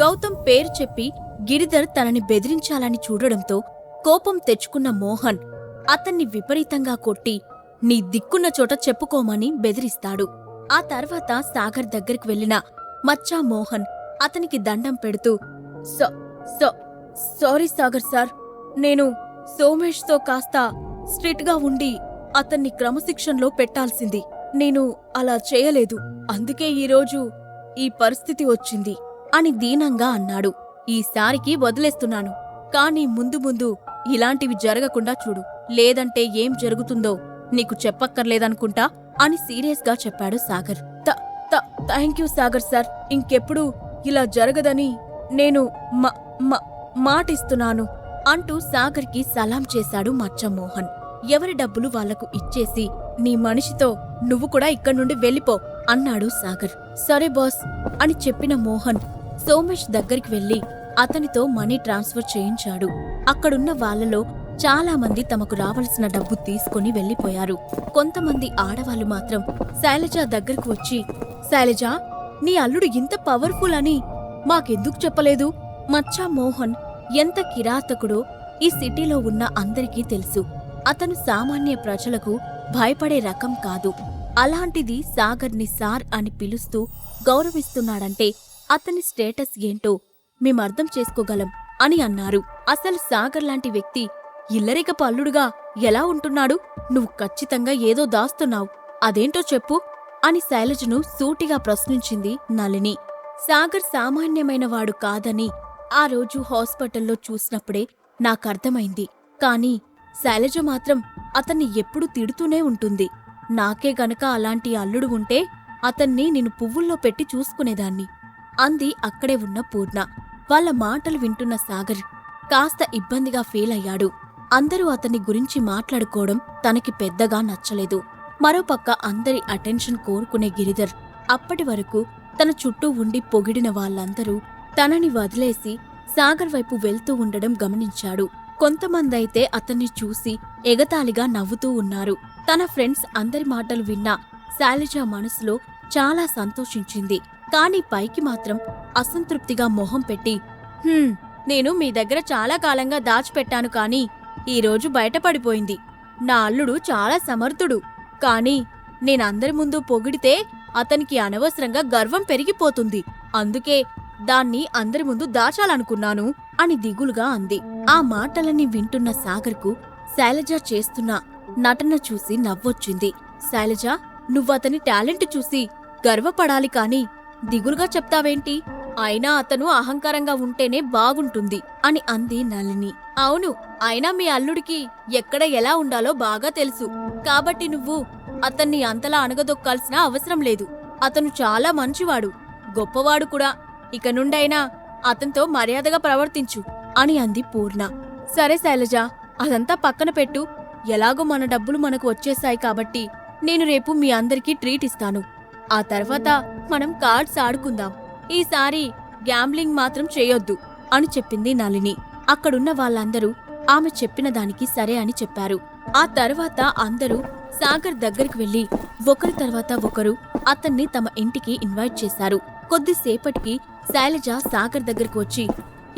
గౌతమ్ పేరు చెప్పి గిరిధర్ తనని బెదిరించాలని చూడడంతో కోపం తెచ్చుకున్న మోహన్ అతన్ని విపరీతంగా కొట్టి నీ దిక్కున్న చోట చెప్పుకోమని బెదిరిస్తాడు. ఆ తర్వాత సాగర్ దగ్గరికి వెళ్ళిన మచ్చా మోహన్ అతనికి దండం పెడుతూ "so- so- sorry Sagar sir నేను సోమేష్తో కాస్త స్ట్రిక్ట్గా ఉండి అతన్ని క్రమశిక్షణలో పెట్టాల్సింది. నేను అలా చేయలేదు. అందుకే ఈరోజు ఈ పరిస్థితి వచ్చింది. అని దీనంగా అన్నాడు. ఈసారికి వదిలేస్తున్నాను. కానీ ముందు ముందు ఇలాంటివి జరగకుండా చూడు. లేదంటే ఏం జరుగుతుందో నీకు చెప్పక్కర్లేదనుకుంటా అని సీరియస్గా చెప్పాడు సాగర్. "త- త- థ్యాంక్ యూ సాగర్ సార్. ఇంకెప్పుడు ఇలా జరగదని నేను మ- మ- మాటిస్తున్నాను అంటూ సాగర్కి సలాం చేశాడు మచ్చమోహన్. ఎవరి డబ్బులు వాళ్ళకు ఇచ్చేసి నీ మనిషితో నువ్వు కూడా ఇక్కడి నుండి వెళ్ళిపో అన్నాడు సాగర్. సరే బాస్ అని చెప్పిన మోహన్ సోమేష్ దగ్గరికి వెళ్ళి అతనితో మనీ ట్రాన్స్ఫర్ చేయించాడు. అక్కడున్న వాళ్ళలో చాలామంది తమకు రావలసిన డబ్బు తీసుకుని వెళ్ళిపోయారు కొంతమంది ఆడవాళ్ళు మాత్రం శైలజ దగ్గరకు వచ్చి శైలజ నీ అల్లుడు ఇంత పవర్ఫుల్ అని మాకెందుకు చెప్పలేదు? మచ్చా మోహన్ ఎంత కిరాతకుడో ఈ సిటీలో ఉన్న అందరికీ తెలుసు. అతను సామాన్య ప్రజలకు భయపడే రకం కాదు. అలాంటిది సాగర్ని సార్ అని పిలుస్తూ గౌరవిస్తున్నాడంటే అతని స్టేటస్ ఏంటో మేమర్థం చేసుకోగలం అని అన్నారు. అసలు సాగర్ లాంటి వ్యక్తి ఇల్లరిక అల్లుడుగా ఎలా ఉంటున్నాడు? నువ్వు ఖచ్చితంగా ఏదో దాస్తున్నావు. అదేంటో చెప్పు అని శైలజను సూటిగా ప్రశ్నించింది నళిని. సాగర్ సామాన్యమైనవాడు కాదని ఆ రోజు హాస్పిటల్లో చూసినప్పుడే నాకర్థమైంది కాని శైలజ మాత్రం అతన్ని ఎప్పుడూ తిడుతూనే ఉంటుంది. నాకే గనక అలాంటి అల్లుడు ఉంటే అతన్ని నేను పువ్వుల్లో పెట్టి చూసుకునేదాన్ని. అంది అక్కడే ఉన్న పూర్ణ. వాళ్ళ మాటలు వింటున్న సాగర్ కాస్త ఇబ్బందిగా ఫీల్ అయ్యాడు. అందరూ అతని గురించి మాట్లాడుకోవడం తనకి పెద్దగా నచ్చలేదు. మరోపక్క అందరి అటెన్షన్ కోరుకునే గిరిధర్ అప్పటి వరకు తన చుట్టూ ఉండి పొగిడిన వాళ్ళందరూ తనని వదిలేసి సాగర్ వైపు వెళ్తూ ఉండడం గమనించాడు. కొంతమందైతే అతన్ని చూసి ఎగతాళిగా నవ్వుతూ ఉన్నారు. తన ఫ్రెండ్స్ అందరి మాటలు విన్నా శైలజ మనసులో చాలా సంతోషించింది. కాని పైకి మాత్రం అసంతృప్తిగా మొహం పెట్టి "హ్మ్, నేను మీ దగ్గర చాలా కాలంగా దాచిపెట్టాను కాని ఈరోజు బయటపడిపోయింది. నా అల్లుడు చాలా సమర్థుడు. కాని నేనందరి ముందు పొగిడితే అతనికి అనవసరంగా గర్వం పెరిగిపోతుంది. అందుకే దాన్ని అందరి ముందు దాచాలనుకున్నాను అని దిగులుగా అంది. ఆ మాటలని వింటున్న సాగర్కు శైలజ చేస్తున్న నటన చూసి నవ్వొచ్చింది. శైలజ నువ్వతని టాలెంట్ చూసి గర్వపడాలి కాని దిగులుగా చెప్తావేంటి? అయినా అతను అహంకారంగా ఉంటేనే బాగుంటుంది అని అంది నళిని. అవును అయినా మీ అల్లుడికి ఎక్కడ ఎలా ఉండాలో బాగా తెలుసు. కాబట్టి నువ్వు అతన్ని అంతలా అణగదొక్కాల్సిన అవసరం లేదు. అతను చాలా మంచివాడు గొప్పవాడు కూడా. ఇక నుండైనా అతనితో మర్యాదగా ప్రవర్తించు అని అంది పూర్ణ. సరే శైలజ అదంతా పక్కన పెట్టు. ఎలాగో మన డబ్బులు మనకు వచ్చేశాయి కాబట్టి నేను రేపు మీ అందరికీ ట్రీట్ ఇస్తాను. ఆ తర్వాత మనం కార్డ్స్ ఆడుకుందాం. ఈసారి గ్యాంబ్లింగ్ మాత్రం చేయొద్దు అని చెప్పింది నళిని. అక్కడున్న వాళ్ళందరూ ఆమె చెప్పిన దానికి సరే అని చెప్పారు. ఆ తర్వాత అందరూ సాగర్ దగ్గరికి వెళ్ళి ఒకరి తర్వాత ఒకరు అతన్ని తమ ఇంటికి ఇన్వైట్ చేశారు. కొద్దిసేపటికి శైలజ సాగర్ దగ్గరకు వచ్చి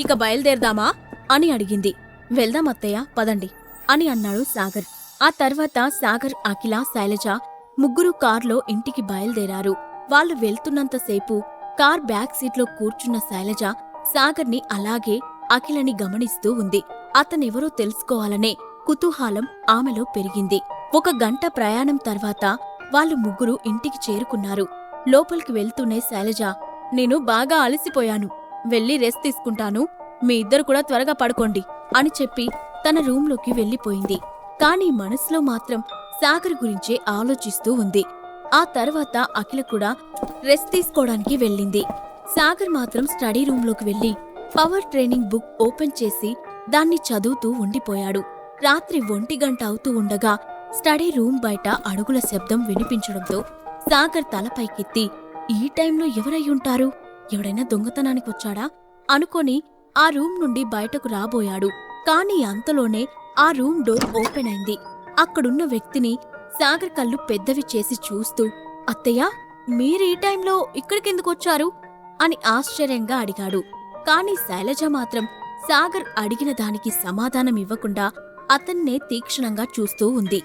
ఇక బయలుదేరదామా? అని అడిగింది. వెళ్దాం అత్తయ్య పదండి అని అన్నాడు సాగర్. ఆ తర్వాత సాగర్ అఖిల శైలజ ముగ్గురు కార్లో ఇంటికి బయలుదేరారు. వాళ్ళు వెళ్తున్నంతసేపు కార్ బ్యాక్ సీట్లో కూర్చున్న శైలజ సాగర్ని అలాగే అఖిలని గమనిస్తూ ఉంది. అతనెవరో తెలుసుకోవాలనే కుతూహలం ఆమెలో పెరిగింది. ఒక గంట ప్రయాణం తర్వాత వాళ్ళు ముగ్గురు ఇంటికి చేరుకున్నారు. లోపలికి వెళ్తూనే శైలజ నేను బాగా అలసిపోయాను. వెళ్ళి రెస్ట్ తీసుకుంటాను. మీ ఇద్దరు కూడా త్వరగా పడుకోండి అని చెప్పి తన రూంలోకి వెళ్ళిపోయింది. కాని మనసులో మాత్రం సాగర్ గురించే ఆలోచిస్తూ ఉంది. ఆ తర్వాత అఖిల కూడా రెస్ట్ తీసుకోవడానికి వెళ్ళింది. సాగర్ మాత్రం స్టడీ రూంలోకి వెళ్ళి పవర్ ట్రైనింగ్ బుక్ ఓపెన్ చేసి దాన్ని చదువుతూ ఉండిపోయాడు. రాత్రి ఒంటి గంట అవుతూ ఉండగా స్టడీ రూమ్ బయట అడుగుల శబ్దం వినిపించడంతో సాగర్ తలపైకెత్తి ఈ టైంలో ఎవరై ఉంటారు? ఎవడైనా దొంగతనానికి వచ్చాడా? అనుకొని ఆ రూమ్ నుండి బయటకు రాబోయాడు. కాని అంతలోనే ఆ రూమ్ డోర్ ఓపెన్ అయింది. అక్కడున్న వ్యక్తిని సాగర్ కళ్ళు పెద్దవి చేసి చూస్తూ అత్తయ్య మీరు ఈ టైంలో ఇక్కడికెందుకొచ్చారు? అని ఆశ్చర్యంగా అడిగాడు. కాని శైలజ మాత్రం సాగర్ అడిగిన దానికి సమాధానం ఇవ్వకుండా అతన్నే తీక్షణంగా చూస్తూ ఉంది.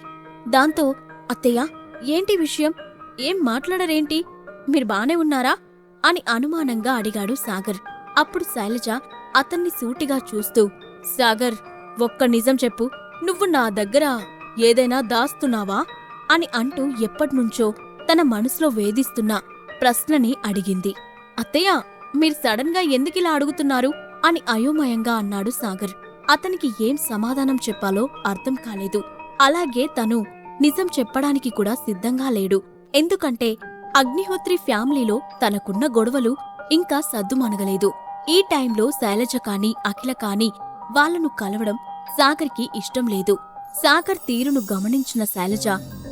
దాంతో అత్తయ్య ఏంటి విషయం? ఏం మాట్లాడరేంటి? మీరు బానే ఉన్నారా? అని అనుమానంగా అడిగాడు సాగర్. అప్పుడు శైలజ అతన్ని సూటిగా చూస్తూ సాగర్ ఒక్క నిజం చెప్పు. నువ్వు నా దగ్గర ఏదైనా దాస్తున్నావా? అని అంటూ ఎప్పటినుంచో తన మనసులో వేధిస్తున్న ప్రశ్నని అడిగింది. అత్తయ్య మీరు సడన్గా ఎందుకిలా అడుగుతున్నారు? అని అయోమయంగా అన్నాడు సాగర్. అతనికి ఏం సమాధానం చెప్పాలో అర్థం కాలేదు. అలాగే తను నిజం చెప్పడానికి కూడా సిద్ధంగా లేడు. ఎందుకంటే అగ్నిహోత్రి ఫ్యామిలీలో తనకున్న గొడవలు ఇంకా సద్దుమణగలేదు. ఈ టైంలో శైలజ కాని అఖిల కాని వాళ్ళను కలవడం సాగర్కి ఇష్టం లేదు. సాగర్ తీరును గమనించిన శైలజ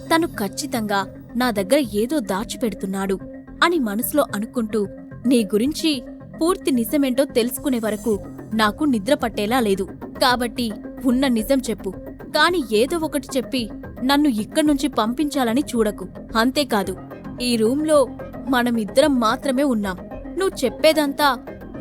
తను ఖచ్చితంగా నా దగ్గర ఏదో దాచిపెడుతున్నాడు అని మనసులో అనుకుంటూ నీ గురించి పూర్తి నిజమేంటో తెలుసుకునే వరకు నాకు నిద్ర పట్టేలా లేదు. కాబట్టి ఉన్న నిజం చెప్పు. కాని ఏదో ఒకటి చెప్పి నన్ను ఇక్కడ్నుంచి పంపించాలని చూడకు. అంతేకాదు ఈ రూంలో మనమిద్దరం మాత్రమే ఉన్నాం. నువ్వు చెప్పేదంతా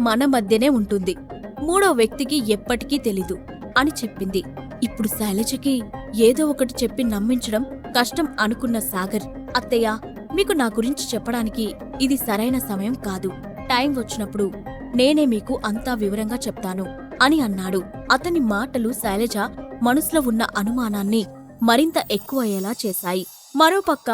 మన మధ్యనే ఉంటుంది. మూడో వ్యక్తికి ఎప్పటికీ తెలీదు అని చెప్పింది. ఇప్పుడు శైలజకి ఏదో ఒకటి చెప్పి నమ్మించడం కష్టం అనుకున్న సాగర్ అత్తయ్య మీకు నా గురించి చెప్పడానికి ఇది సరైన సమయం కాదు. టైం వచ్చినప్పుడు నేనే మీకు అంతా వివరంగా చెప్తాను అని అన్నాడు. అతని మాటలు శైలజ మనసులో ఉన్న అనుమానాన్ని మరింత ఎక్కువయ్యేలా చేశాయి. మరోపక్క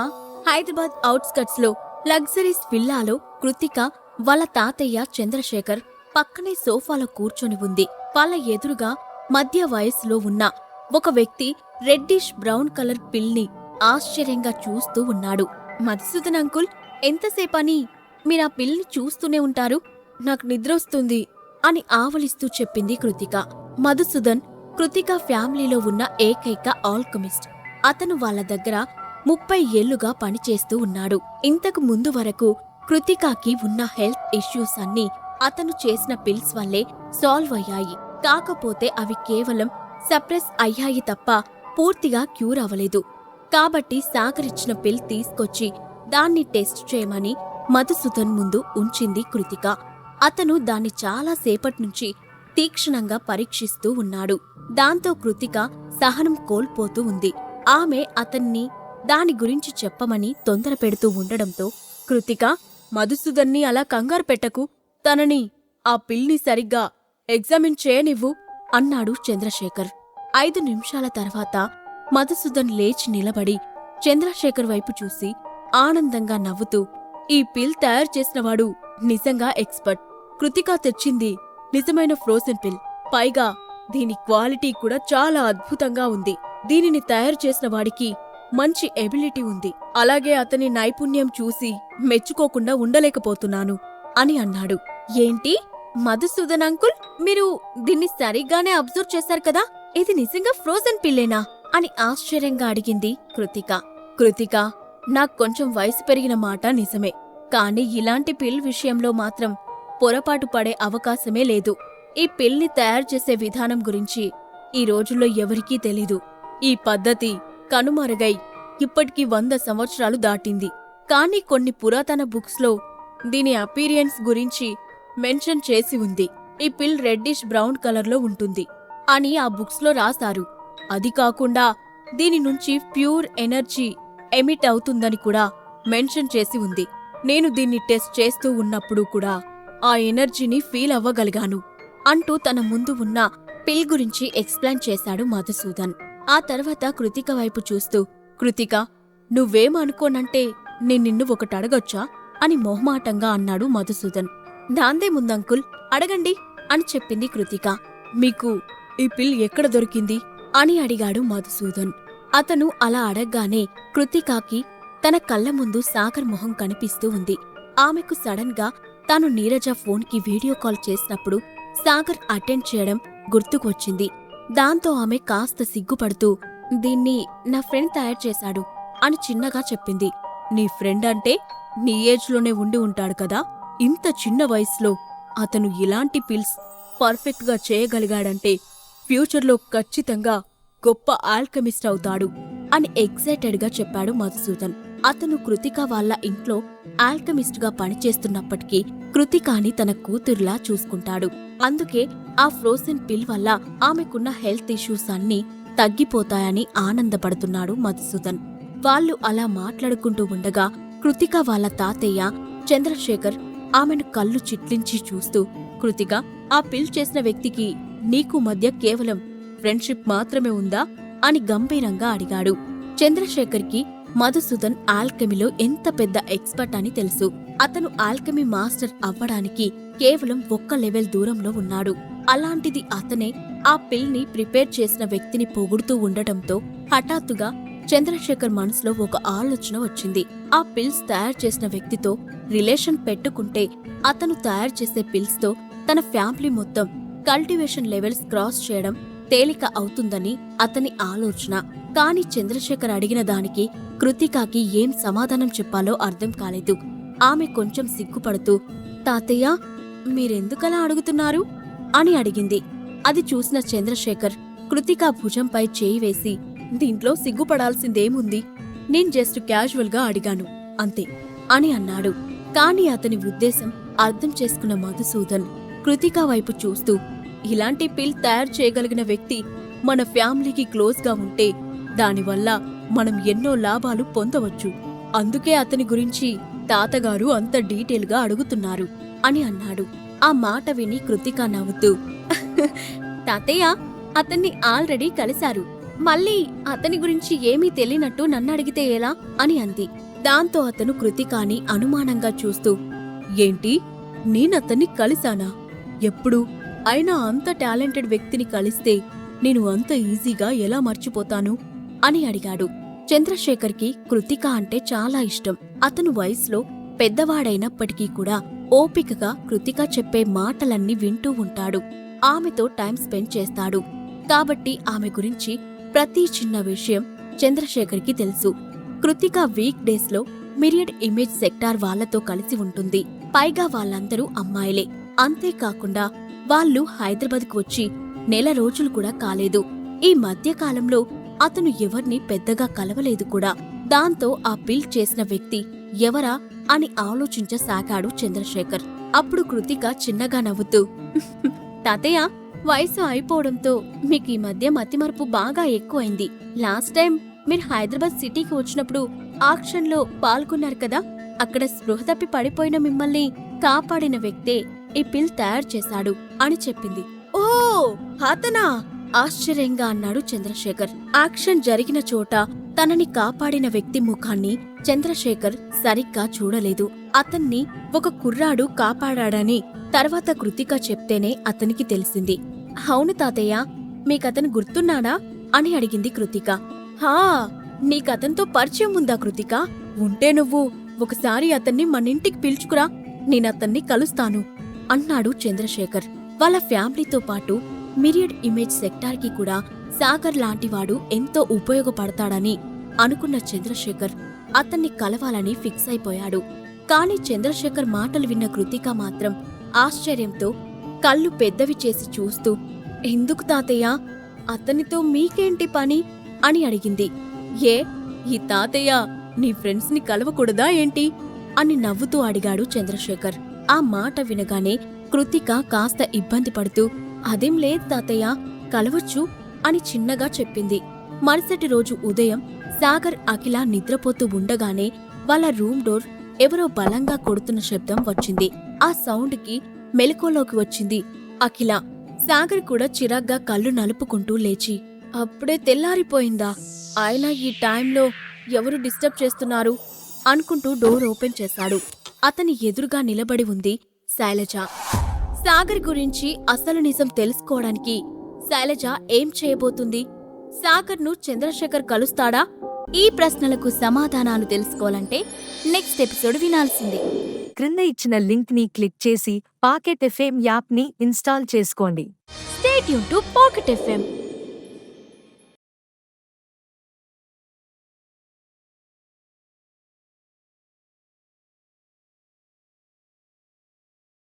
హైదరాబాద్ అవుట్స్కట్స్లో లగ్జరీస్ విల్లాలో కృతిక వాళ్ళ తాతయ్య చంద్రశేఖర్ పక్కనే సోఫాలో కూర్చొని ఉంది. వాళ్ళ ఎదురుగా మధ్య వయస్సులో ఉన్న ఒక వ్యక్తి రెడ్డిష్ బ్రౌన్ కలర్ పిల్ని ఆశ్చర్యంగా చూస్తూ ఉన్నాడు. మధుసూదన్ అంకుల్ ఎంతసేపని? మీరా పిల్ని చూస్తూనే ఉంటారు? నాకు నిద్రొస్తుంది అని ఆవలిస్తూ చెప్పింది కృతిక. మధుసూదన్ కృతిక ఫ్యామిలీలో ఉన్న ఏకైక ఆల్కమిస్ట్. అతను వాళ్ళ దగ్గర ముప్పై ఏళ్ళుగా పనిచేస్తూ ఉన్నాడు. ఇంతకు ముందు వరకు కృతికాకి ఉన్న హెల్త్ ఇష్యూస్ అన్నీ అతను చేసిన పిల్స్ వల్లే సాల్వ్ అయ్యాయి. కాకపోతే అవి కేవలం సప్రెస్ అయ్యాయి తప్ప పూర్తిగా క్యూర్ అవ్వలేదు. కాబట్టి సాగరిచ్చిన పిల్ తీసుకొచ్చి దాన్ని టెస్ట్ చేయమని మధుసూదన్ ముందు ఉంచింది కృతిక. అతను దాన్ని చాలా సేపట్నుంచి తీక్షణంగా పరీక్షిస్తూ ఉన్నాడు. దాంతో కృతిక సహనం కోల్పోతూ ఉంది. ఆమె అతన్ని దాని గురించి చెప్పమని తొందర పెడుతూ ఉండడంతో కృతిక మధుసూదన్ని అలా కంగారు పెట్టకు. తనని ఆ పిల్ని సరిగ్గా ఎగ్జామిన్ చేయనివ్వు అన్నాడు చంద్రశేఖర్. ఐదు నిమిషాల తర్వాత మధుసూదన్ లేచి నిలబడి చంద్రశేఖర్ వైపు చూసి ఆనందంగా నవ్వుతూ ఈ పిల్ తయారు చేసినవాడు నిజంగా ఎక్స్పర్ట్. కృతికా తెచ్చింది నిజమైన ఫ్రోజన్ పిల్. పైగా దీని క్వాలిటీ కూడా చాలా అద్భుతంగా ఉంది. దీనిని తయారు చేసిన వాడికి మంచి ఎబిలిటీ ఉంది. అలాగే అతని నైపుణ్యం చూసి మెచ్చుకోకుండా ఉండలేకపోతున్నాను అని అన్నాడు. ఏంటి? మధుసూదన్ అంకుల్ మీరు దీన్ని సరిగ్గానే అబ్జర్వ్ చేశారు కదా? ఇది నిజంగా ఫ్రోజన్ పిల్లేనా? అని ఆశ్చర్యంగా అడిగింది కృతిక. కృతిక నాకు కొంచెం వయసు పెరిగిన మాట నిజమే కానీ ఇలాంటి పిల్ విషయంలో మాత్రం పొరపాటు పడే అవకాశమే లేదు. ఈ పిల్ని తయారు చేసే విధానం గురించి ఈ రోజుల్లో ఎవరికీ తెలీదు. ఈ పద్ధతి కనుమరుగై ఇప్పటికి వంద సంవత్సరాలు దాటింది. కానీ కొన్ని పురాతన బుక్స్లో దీని అపీరియన్స్ గురించి మెన్షన్ చేసి ఉంది. ఈ పిల్ రెడ్డిష్ బ్రౌన్ కలర్లో ఉంటుంది. అని ఆ బుక్స్లో రాశారు అది కాకుండా దీని నుంచి ప్యూర్ ఎనర్జీ ఎమిట్ అవుతుందని కూడా మెన్షన్ చేసి ఉంది. నేను దీన్ని టెస్ట్ చేస్తూ ఉన్నప్పుడు కూడా ఆ ఎనర్జీని ఫీల్ అవ్వగలిగాను. అంటూ తన ముందు ఉన్న పిల్ గురించి ఎక్స్ప్లెయిన్ చేశాడు మధుసూదన్. ఆ తర్వాత కృతిక వైపు చూస్తూ కృతిక నువ్వేం అనుకోనంటే నేను నిన్ను ఒకటి అడగొచ్చా? అని మొహమాటంగా అన్నాడు మధుసూదన్. దాందే ముందంకుల్ అడగండి అని చెప్పింది కృతిక. మీకు ఈ పిల్ ఎక్కడ దొరికింది? అని అడిగాడు మధుసూదన్. అతను అలా అడగ్గానే కృతికాకి తన కళ్ళ ముందు సాగర్ మొహం కనిపిస్తూ ఉంది. ఆమెకు సడన్గా తాను నీరజ ఫోన్కి వీడియో కాల్ చేసినప్పుడు సాగర్ అటెండ్ చేయడం గుర్తుకొచ్చింది. దాంతో ఆమె కాస్త సిగ్గుపడుతూ దీన్ని నా ఫ్రెండ్ తయారు చేశాడు అని చిన్నగా చెప్పింది. నీ ఫ్రెండ్ అంటే నీ ఏజ్లోనే ఉండి ఉంటాడు కదా? ఇంత చిన్న వయసులో అతను ఇలాంటి పిల్స్ పర్ఫెక్ట్గా చేయగలిగాడంటే ఫ్యూచర్లో ఖచ్చితంగా గొప్ప ఆల్కమిస్ట్ అవుతాడు అని ఎక్సైటెడ్గా చెప్పాడు మధుసూదన్. అతను కృతిక వాళ్ళ ఇంట్లో ఆల్కమిస్ట్గా పనిచేస్తున్నప్పటికీ కృతికాని తన కూతురులా చూసుకుంటాడు. అందుకే ఆ ఫ్రోజన్ పిల్ వల్ల ఆమెకున్న హెల్త్ ఇష్యూస్ అన్నీ తగ్గిపోతాయని ఆనందపడుతున్నాడు మధుసూదన్. వాళ్ళు అలా మాట్లాడుకుంటూ ఉండగా కృతిక వాళ్ళ తాతయ్య చంద్రశేఖర్ ఆమెను కళ్ళు చిట్లించి చూస్తూ కృతిక ఆ పిల్ చేసిన వ్యక్తికి నీకు మధ్య కేవలం ఫ్రెండ్షిప్ మాత్రమే ఉందా? అని గంభీరంగా అడిగాడు. చంద్రశేఖర్కి మధుసూదన్ ఆల్కెమీలో ఎంత పెద్ద ఎక్స్పర్ట్ అని తెలుసు. అతను ఆల్కెమీ మాస్టర్ అవ్వడానికి కేవలం ఒక్క లెవెల్ దూరంలో ఉన్నాడు. అలాంటిది అతనే ఆ పిల్ని ప్రిపేర్ చేసిన వ్యక్తిని పొగుడుతూ ఉండటంతో హఠాత్తుగా చంద్రశేఖర్ మనసులో ఒక ఆలోచన వచ్చింది. ఆ పిల్స్ తయారు చేసిన వ్యక్తితో రిలేషన్ పెట్టుకుంటే అతను తయారు చేసే పిల్స్తో తన ఫ్యామిలీ మొత్తం కల్టివేషన్ లెవెల్స్ క్రాస్ చేయడం తేలిక అవుతుందని అతని ఆలోచన. కాని చంద్రశేఖర్ అడిగిన దానికి కృతికాకి ఏం సమాధానం చెప్పాలో అర్థం కాలేదు. ఆమె కొంచెం సిగ్గుపడుతూ తాతయ్య మీరెందుకలా అడుగుతున్నారు? అని అడిగింది. అది చూసిన చంద్రశేఖర్ కృతికా భుజంపై చేయి వేసి దీంట్లో సిగ్గుపడాల్సిందేముంది? నేను జస్ట్ క్యాజువల్గా అడిగాను. అంతే. అని అన్నాడు. కాని అతని ఉద్దేశం అర్థం చేసుకున్న మధుసూదన్ కృతికా వైపు చూస్తూ ఇలాంటి పిల్ తయారు చేయగలిగిన వ్యక్తి మన ఫ్యామిలీకి క్లోజ్గా ఉంటే దానివల్ల మనం ఎన్నో లాభాలు పొందవచ్చు. అందుకే అతని గురించి తాతగారు అంత డీటెయిల్గా అడుగుతున్నారు అని అన్నాడు. ఆ మాట విని కృతిక నవ్వుతూ తాతయ్య అతన్ని ఆల్రెడీ కలిశారు. మళ్ళీ అతని గురించి ఏమీ తెలియనట్టు నన్ను అడిగితే ఎలా? అని అంది. దాంతో అతను కృతికాని అనుమానంగా చూస్తూ ఏంటి? నేనతన్ని కలిశానా? ఎప్పుడు? అయినా అంత టాలెంటెడ్ వ్యక్తిని కలిస్తే నేను అంత ఈజీగా ఎలా మర్చిపోతాను? అని అడిగాడు. చంద్రశేఖర్కి కృతిక అంటే చాలా ఇష్టం. అతను వయసులో పెద్దవాడైనప్పటికీ కూడా ఓపికగా కృతిక చెప్పే మాటలన్నీ వింటూ ఉంటాడు. ఆమెతో టైం స్పెండ్ చేస్తాడు. కాబట్టి ఆమె గురించి ప్రతి చిన్న విషయం చంద్రశేఖర్కి తెలుసు. కృతిక వీక్ డేస్లో మిరియడ్ ఇమేజ్ సెక్టార్ వాళ్ళతో కలిసి ఉంటుంది. పైగా వాళ్ళందరూ అమ్మాయిలే. అంతేకాకుండా వాళ్ళు హైదరాబాద్కు వచ్చి నెల రోజులు కూడా కాలేదు. ఈ మధ్యకాలంలో అతను ఎవర్ని పెద్దగా కలవలేదు కూడా. దాంతో ఆ పిల్ చేసిన వ్యక్తి ఎవరా అని ఆలోచించసాగాడు చంద్రశేఖర్. అప్పుడు కృతిక చిన్నగా నవ్వుతూ తాతయ్య వయసు అయిపోవడంతో మీకు ఈ మధ్య మతిమరుపు బాగా ఎక్కువైంది. లాస్ట్ టైం మీరు హైదరాబాద్ సిటీకి వచ్చినప్పుడు ఆక్షన్లో పాల్గొన్నారు కదా? అక్కడ స్పృహ తప్పి పడిపోయిన మిమ్మల్ని కాపాడిన వ్యక్తే ఈ పిల్ తయారు చేశాడు అని చెప్పింది. ఓ అతనా? ఆశ్చర్యంగా అన్నాడు చంద్రశేఖర్. యాక్షన్ జరిగిన చోట తనని కాపాడిన వ్యక్తి ముఖాన్ని చంద్రశేఖర్ సరిగ్గా చూడలేదు. అతన్ని ఒక కుర్రాడు కాపాడాడని తర్వాత కృతిక చెప్తేనే అతనికి తెలిసింది. అవును తాతయ్య మీకతను గుర్తున్నాడా? అని అడిగింది కృతిక. హా నీకతనితో పరిచయం ఉందా కృతిక? ఉంటే నువ్వు ఒకసారి అతన్ని మనింటికి పిలుచుకురా నేనతన్ని కలుస్తాను అన్నాడు చంద్రశేఖర్. వాళ్ళ ఫ్యామిలీతో పాటు మిరియడ్ ఇమేజ్ సెక్టార్కి కూడా సాగర్ లాంటివాడు ఎంతో ఉపయోగపడతాడని అనుకున్న చంద్రశేఖర్ అతన్ని కలవాలని ఫిక్స్ అయిపోయాడు. కాని చంద్రశేఖర్ మాటలు విన్న కృతిక మాత్రం ఆశ్చర్యంతో కళ్ళు పెద్దవి చేసి చూస్తూ ఎందుకు తాతయ్య? అతనితో మీకేంటి పని? అని అడిగింది. ఏ ఈ తాతయ్య నీ ఫ్రెండ్స్ని కలవకూడదా ఏంటి? అని నవ్వుతూ అడిగాడు చంద్రశేఖర్. ఆ మాట వినగానే కృతిక కాస్త ఇబ్బంది పడుతూ అదేం లేదు తాతయ్య కలవచ్చు. అని చిన్నగా చెప్పింది. మరుసటి రోజు ఉదయం సాగర్ అఖిల నిద్రపోతూ ఉండగానే వాళ్ళ రూమ్ డోర్ ఎవరో బలంగా కొడుతున్న శబ్దం వచ్చింది. ఆ సౌండ్కి మెలకువలోకి వచ్చింది. అఖిల సాగర్ కూడా చిరాగ్గా కళ్ళు నలుపుకుంటూ లేచి అప్పుడే తెల్లారిపోయిందా? ఆయన ఈ టైంలో ఎవరు డిస్టర్బ్ చేస్తున్నారు? అనుకుంటూ డోర్ ఓపెన్ చేశాడు. అతని ఎదురుగా నిలబడి ఉంది శైలజ. సాగర్ గురించి అసలు నిజం తెలుసుకోవడానికి శైలజ ఏం చేయబోతుంది? సాగర్ను చంద్రశేఖర్ కలుస్తాడా? ఈ ప్రశ్నలకు సమాధానాలు తెలుసుకోవాలంటే నెక్స్ట్ ఎపిసోడ్ వినాల్సిందే. క్రింద ఇచ్చిన లింక్ని క్లిక్ చేసి పాకెట్ ఎఫ్ఎం యాప్ని ఇన్స్టాల్ చేసుకోండి. స్టేట్ యూన్ టు పాకెట్ ఎఫ్ఎం.